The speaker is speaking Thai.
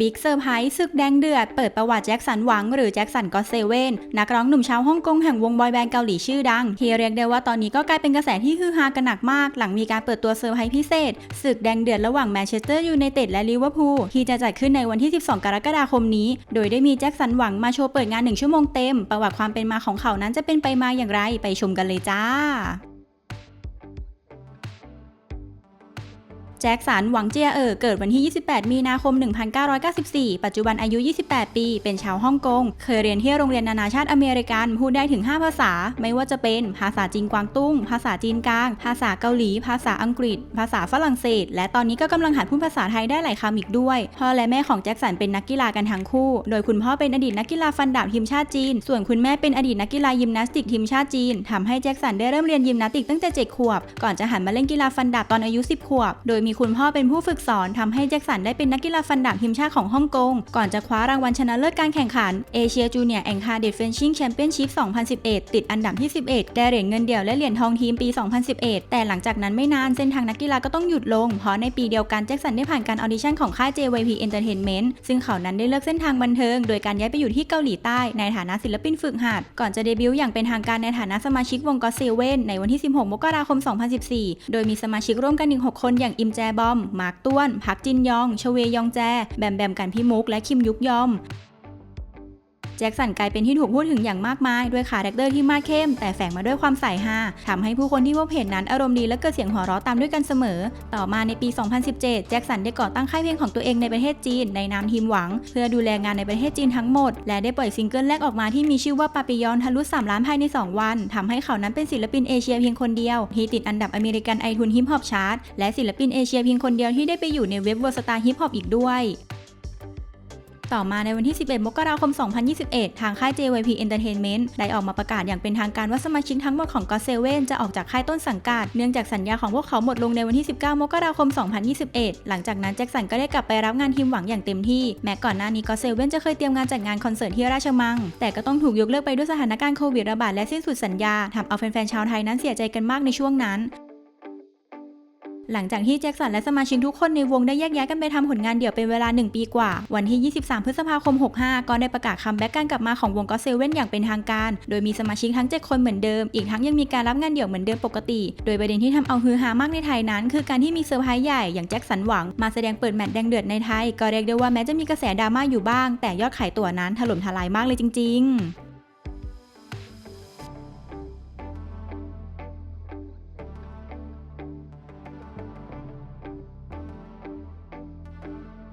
บิ๊กเซอร์ไพรส์ศึกแดงเดือด เปิดประวัติแจ็คสันหวังหรือแจ็คสันก็เซเว่นนักร้องหนุ่มชาวฮ่องกงแห่งวงบอยแบนด์เกาหลีชื่อดัง ที่เรียกได้ว่าตอนนี้ก็กลายเป็นกระแสที่ฮือฮากันหนักมาก หลังมีการเปิดตัวเซอร์ไพรส์พิเศษศึกแดงเดือดระหว่างแมนเชสเตอร์ยูไนเต็ดและลิเวอร์พูลที่จะจัดขึ้นในวันที่ 12 กรกฎาคมนี้ โดยได้มีแจ็คสันหวังมาโชว์เปิดงานหนึ่งชั่วโมงเต็ม ประวัติความเป็นมาของเขานั้นจะเป็นไปมาอย่างไรไปชมกันเลยจ้า จ็คสัน หวังเจียเอ๋อเกิดวันที่ 28 มีนาคม 1994 ปัจจุบันอายุ 28 ปี เป็นชาวฮ่องกง เคยเรียนที่โรงเรียนนานาชาติอเมริกัน พูดได้ถึง 5 ภาษา ไม่ว่าจะเป็นภาษาจีนกวางตุ้ง ภาษาจีนกลาง ภาษาเกาหลี ภาษาอังกฤษ ภาษาฝรั่งเศส และตอนนี้ก็กำลังหัดพูดภาษาไทยได้หลายคำอีกด้วย พ่อและแม่ของแจ็คสันเป็นนักกีฬากันทั้งคู่ โดยคุณพ่อเป็นอดีตนักกีฬาฟันดาบทีมชาติจีน ส่วนคุณแม่เป็นอดีตนักกีฬายิมนาสติกทีมชาติจีนทำให้แจ็คสันได้เริ่มเรียนยิมนาสติกตั้งแต่7ขวบ ก่อนจะหันมาเล่นกีฬาฟันดาบตอนอายุ 10 ขวบ โดยมีคุณพ่อเป็นผู้ฝึกสอนทำให้แจ็คสันได้เป็นนักกีฬาฟันดาบทีมชาติของฮ่องกง ก่อนจะคว้ารางวัลชนะเลิศการแข่งขันเอเชียจูเนียร์แองคาเด f เฟนชิงแชมเปี้ยนชิพ 2011 ติดอันดับที่ 11 ได้เหรียญเงินเดี่ยวและเหรียญทองทีมปี 2011 แต่หลังจากนั้นไม่นานเส้นทางนักกีฬาก็ต้องหยุดลง เพราะในปีเดียวกันแจ็คสันได้ผ่านการออดิชั่นของค่าย JYP Entertainment ซึ่งเขานั้นได้เลือกเส้นทางบันเทิง โดยการย้ายไปอยู่ที่เกาหลีใต้ในฐานะศิลปินฝึกหัด ก่อนจะเดบิวต์อย่างเป็นทางการในฐานะสมาชิกวงก็เซเว่นในวันที่ 16 มกราคม 2014 โดยมีสมาชิกร่วมกันอีก6คนอย่างอิมแจบอม มาร์กต้วน พักจินยอง ชเวยองแจ แบมแบมกันพี่มุก และคิมยุกยอม แจ็คสันกลายเป็นที่ถูกพูดถึงอย่างมากมาย ด้วยคาแรคเตอร์ที่มากเข้ม แต่แฝงมาด้วยความใส่ฮาทำให้ผู้คนที่พบเห็นนั้นอารมณ์ดีและเกิดเสียงหัวเราะตามด้วยกันเสมอ ต่อมาในปี 2017 แจ็คสันได้ก่อตั้งค่ายเพลงของตัวเองในประเทศจีน ในนามทีมหวัง เพื่อดูแลงานในประเทศจีนทั้งหมด และได้ปล่อยซิงเกิลแรกออกมาที่มีชื่อว่าปาปิยอนทะลุ3ล้านภายใน 2 วันทำให้เขานั้นเป็นศิลปินเอเชียเพียงคนเดียวที่ติดอันดับอเมริกันไอทุนฮิปฮอปชาร์ตและศิลปินเอเชียเพียงคนเดียวที่ได้ไปอยู่ในเว็บวอร์สตาร์ฮิปฮอปอีกด้วย ต่อมาในวันที่ 11 มกราคม 2021 ทางค่าย JYP Entertainment ได้ออกมาประกาศอย่างเป็นทางการว่าสมาชิกทั้งหมดของ GOT7 จะออกจากค่ายต้นสังกัด เนื่องจากสัญญาของพวกเขาหมดลงในวันที่ 19 มกราคม 2021 หลังจากนั้นแจ็คสันก็ได้กลับไปรับงานทีมหวังอย่างเต็มที่ แม้ก่อนหน้านี้ GOT7 จะเคยเตรียมงานจัดงานคอนเสิร์ตที่ราชมัง แต่ก็ต้องถูกยกเลิกไปด้วยสถานการณ์โควิดระบาดและสิ้นสุดสัญญาทำเอาแฟนๆชาวไทยนั้นเสียใจกันมากในช่วงนั้น หลังจากที่แจ็คสันและสมาชิกทุกคนในวงได้แยกย้ายกันไปทำผลงานเดี่ยวเป็นเวลา 1 ปีกว่า วันที่ 23 พฤษภาคม 65 ก็ได้ประกาศคัมแบ็กการกลับมาของวงก็เซเว่นอย่างเป็นทางการ โดยมีสมาชิกทั้ง 7 คนเหมือนเดิม อีกทั้งยังมีการรับงานเดี่ยวเหมือนเดิมปกติ โดยประเด็นที่ทำเอาฮือฮามากในไทยนั้น คือการที่มีเซอร์ไพรส์ใหญ่อย่างแจ็คสันหวังมาแสดงเปิดแมตช์แดงเดือดในไทย ก็เรียกได้ว่าแม้จะมีกระแสดราม่าอยู่บ้าง แต่ยอดขายตั๋วนั้นถล่มทลายมากเลยจริง ๆ